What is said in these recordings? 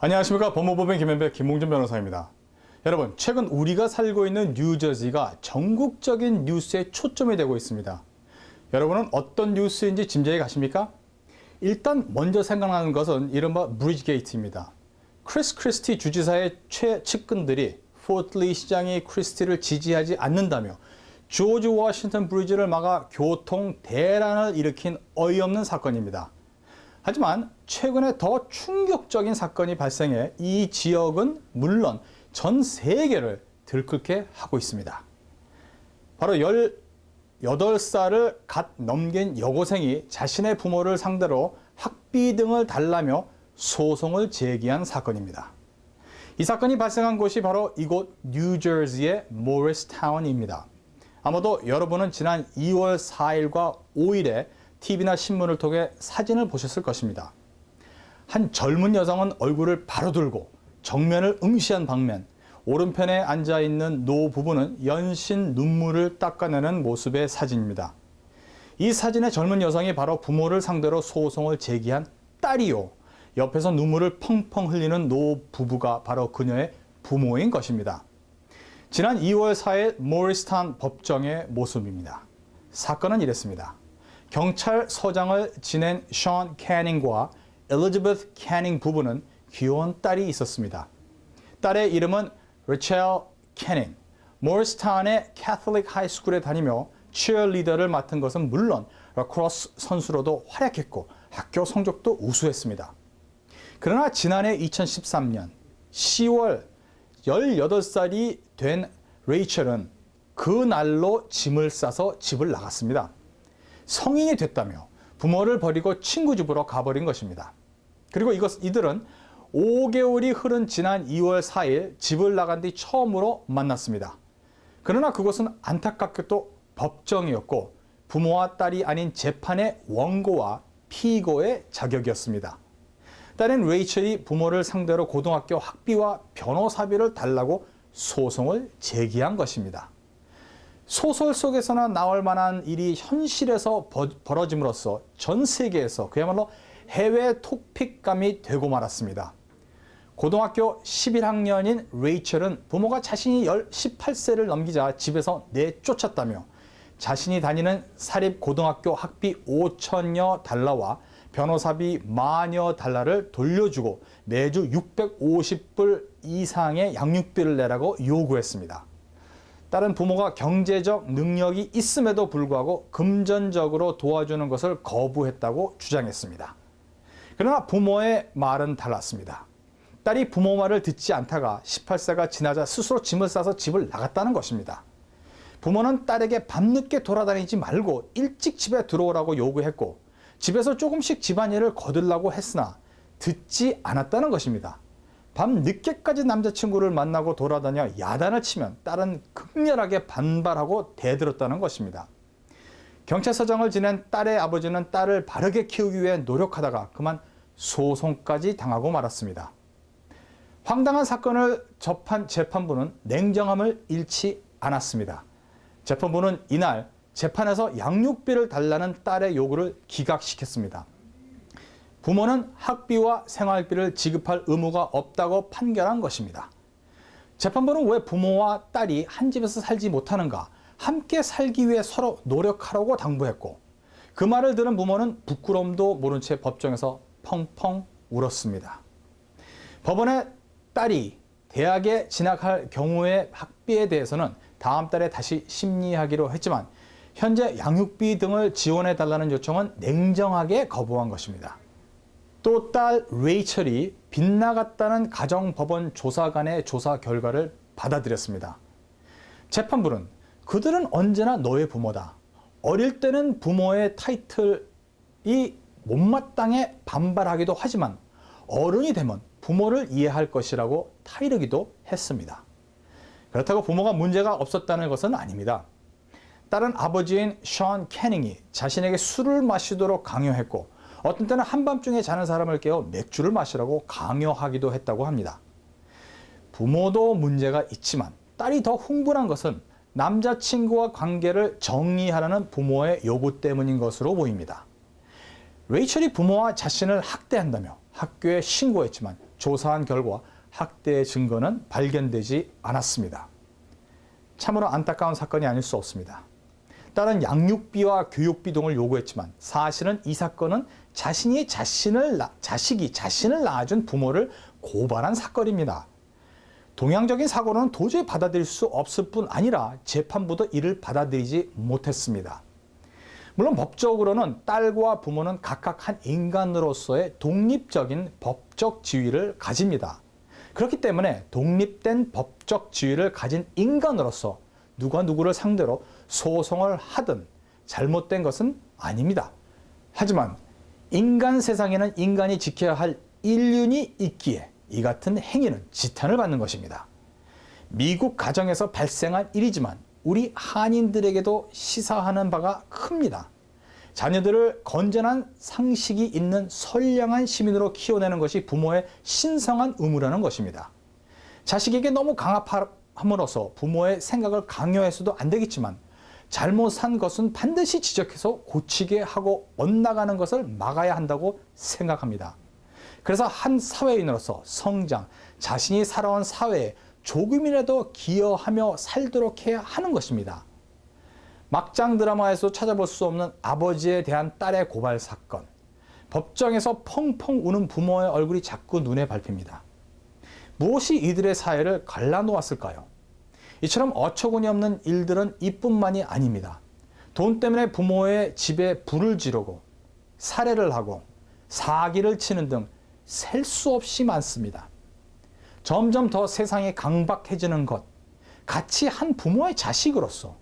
안녕하십니까 법무법인 김현배 김홍준 변호사입니다. 여러분 최근 우리가 살고 있는 뉴저지가 전국적인 뉴스에 초점이 되고 있습니다. 여러분은 어떤 뉴스인지 짐작이 가십니까? 일단 먼저 생각나는 것은 이른바 브리지게이트입니다. 크리스 크리스티 주지사의 최 측근들이 포틀리 시장이 크리스티를 지지하지 않는다며 조지 워싱턴 브리지를 막아 교통 대란을 일으킨 어이없는 사건입니다. 하지만 최근에 더 충격적인 사건이 발생해 이 지역은 물론 전 세계를 들끓게 하고 있습니다. 바로 18살을 갓 넘긴 여고생이 자신의 부모를 상대로 학비 등을 달라며 소송을 제기한 사건입니다. 이 사건이 발생한 곳이 바로 이곳 뉴저지의 모리스타운입니다. 아마도 여러분은 지난 2월 4일과 5일에 TV나 신문을 통해 사진을 보셨을 것입니다. 한 젊은 여성은 얼굴을 바로 들고 정면을 응시한 방면, 오른편에 앉아 있는 노 부부는 연신 눈물을 닦아내는 모습의 사진입니다. 이 사진의 젊은 여성이 바로 부모를 상대로 소송을 제기한 딸이요. 옆에서 눈물을 펑펑 흘리는 노 부부가 바로 그녀의 부모인 것입니다. 지난 2월 4일 모리스탄 법정의 모습입니다. 사건은 이랬습니다. 경찰서장을 지낸 션 캐닝과 엘리자베스 캐닝 부부는 귀여운 딸이 있었습니다. 딸의 이름은 레첼 캐닝. 모리스탄의 캐톨릭 하이스쿨에 다니며 치어리더를 맡은 것은 물론 라크로스 선수로도 활약했고 학교 성적도 우수했습니다. 그러나 지난해 2013년 10월 18살이 된 레이첼은 그 날로 짐을 싸서 집을 나갔습니다. 성인이 됐다며 부모를 버리고 친구 집으로 가버린 것입니다. 그리고 이것, 이들은 5개월이 흐른 지난 2월 4일 집을 나간 뒤 처음으로 만났습니다. 그러나 그것은 안타깝게도 법정이었고 부모와 딸이 아닌 재판의 원고와 피고의 자격이었습니다. 딸인 레이첼이 부모를 상대로 고등학교 학비와 변호사비를 달라고 소송을 제기한 것입니다. 소설 속에서나 나올 만한 일이 현실에서 벌어짐으로써 전 세계에서 그야말로 해외 토픽감이 되고 말았습니다. 고등학교 11학년인 레이첼은 부모가 자신이 18세를 넘기자 집에서 내쫓았다며 자신이 다니는 사립 고등학교 학비 5천여 달러와 변호사비 만여 달러를 돌려주고 매주 650불 이상의 양육비를 내라고 요구했습니다. 딸은 부모가 경제적 능력이 있음에도 불구하고 금전적으로 도와주는 것을 거부했다고 주장했습니다. 그러나 부모의 말은 달랐습니다. 딸이 부모 말을 듣지 않다가 18세가 지나자 스스로 짐을 싸서 집을 나갔다는 것입니다. 부모는 딸에게 밤늦게 돌아다니지 말고 일찍 집에 들어오라고 요구했고 집에서 조금씩 집안일을 거들라고 했으나 듣지 않았다는 것입니다. 밤 늦게까지 남자친구를 만나고 돌아다녀 야단을 치면 딸은 극렬하게 반발하고 대들었다는 것입니다. 경찰서장을 지낸 딸의 아버지는 딸을 바르게 키우기 위해 노력하다가 그만 소송까지 당하고 말았습니다. 황당한 사건을 접한 재판부는 냉정함을 잃지 않았습니다. 재판부는 이날 재판에서 양육비를 달라는 딸의 요구를 기각시켰습니다. 부모는 학비와 생활비를 지급할 의무가 없다고 판결한 것입니다. 재판부는 왜 부모와 딸이 한 집에서 살지 못하는가, 함께 살기 위해 서로 노력하라고 당부했고, 그 말을 들은 부모는 부끄러움도 모른 채 법정에서 펑펑 울었습니다. 법원의 딸이 대학에 진학할 경우의 학비에 대해서는 다음 달에 다시 심리하기로 했지만 현재 양육비 등을 지원해 달라는 요청은 냉정하게 거부한 것입니다. 또 딸 레이첼이 빗나갔다는 가정법원 조사관의 조사 결과를 받아들였습니다. 재판부는 그들은 언제나 너의 부모다. 어릴 때는 부모의 타이틀이 못마땅해 반발하기도 하지만 어른이 되면 부모를 이해할 것이라고 타이르기도 했습니다. 그렇다고 부모가 문제가 없었다는 것은 아닙니다. 딸은 아버지인 션 캐닝이 자신에게 술을 마시도록 강요했고 어떤 때는 한밤중에 자는 사람을 깨워 맥주를 마시라고 강요하기도 했다고 합니다. 부모도 문제가 있지만 딸이 더 흥분한 것은 남자친구와 관계를 정리하라는 부모의 요구 때문인 것으로 보입니다. 레이첼이 부모와 자신을 학대한다며 학교에 신고했지만 조사한 결과 학대의 증거는 발견되지 않았습니다. 참으로 안타까운 사건이 아닐 수 없습니다. 딸은 양육비와 교육비 등을 요구했지만 사실은 이 사건은 자신이 자신을 나- 자식이 자신을 낳아준 부모를 고발한 사건입니다. 동양적인 사고는 도저히 받아들일 수 없을 뿐 아니라 재판부도 이를 받아들이지 못했습니다. 물론 법적으로는 딸과 부모는 각각 한 인간으로서의 독립적인 법적 지위를 가집니다. 그렇기 때문에 독립된 법적 지위를 가진 인간으로서 누가 누구를 상대로 소송을 하든 잘못된 것은 아닙니다. 하지만 인간 세상에는 인간이 지켜야 할 인륜이 있기에 이 같은 행위는 지탄을 받는 것입니다. 미국 가정에서 발생한 일이지만 우리 한인들에게도 시사하는 바가 큽니다. 자녀들을 건전한 상식이 있는 선량한 시민으로 키워내는 것이 부모의 신성한 의무라는 것입니다. 자식에게 너무 강압함으로써 부모의 생각을 강요해서도 안 되겠지만 잘못한 것은 반드시 지적해서 고치게 하고 엇나가는 것을 막아야 한다고 생각합니다. 그래서 한 사회인으로서 성장, 자신이 살아온 사회에 조금이라도 기여하며 살도록 해야 하는 것입니다. 막장 드라마에서 찾아볼 수 없는 아버지에 대한 딸의 고발 사건. 법정에서 펑펑 우는 부모의 얼굴이 자꾸 눈에 밟힙니다. 무엇이 이들의 사회를 갈라놓았을까요? 이처럼 어처구니 없는 일들은 이뿐만이 아닙니다. 돈 때문에 부모의 집에 불을 지르고 살해를 하고 사기를 치는 등 셀 수 없이 많습니다. 점점 더 세상이 강박해지는 것, 같이 한 부모의 자식으로서,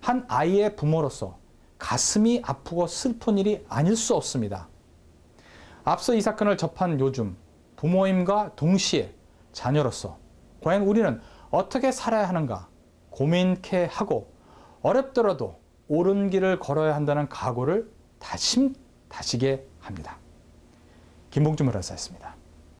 한 아이의 부모로서 가슴이 아프고 슬픈 일이 아닐 수 없습니다. 앞서 이 사건을 접한 요즘 부모임과 동시에 자녀로서 과연 우리는 어떻게 살아야 하는가 고민케 하고 어렵더라도 옳은 길을 걸어야 한다는 각오를 다짐 다지게 합니다. 김봉준 변호사였습니다.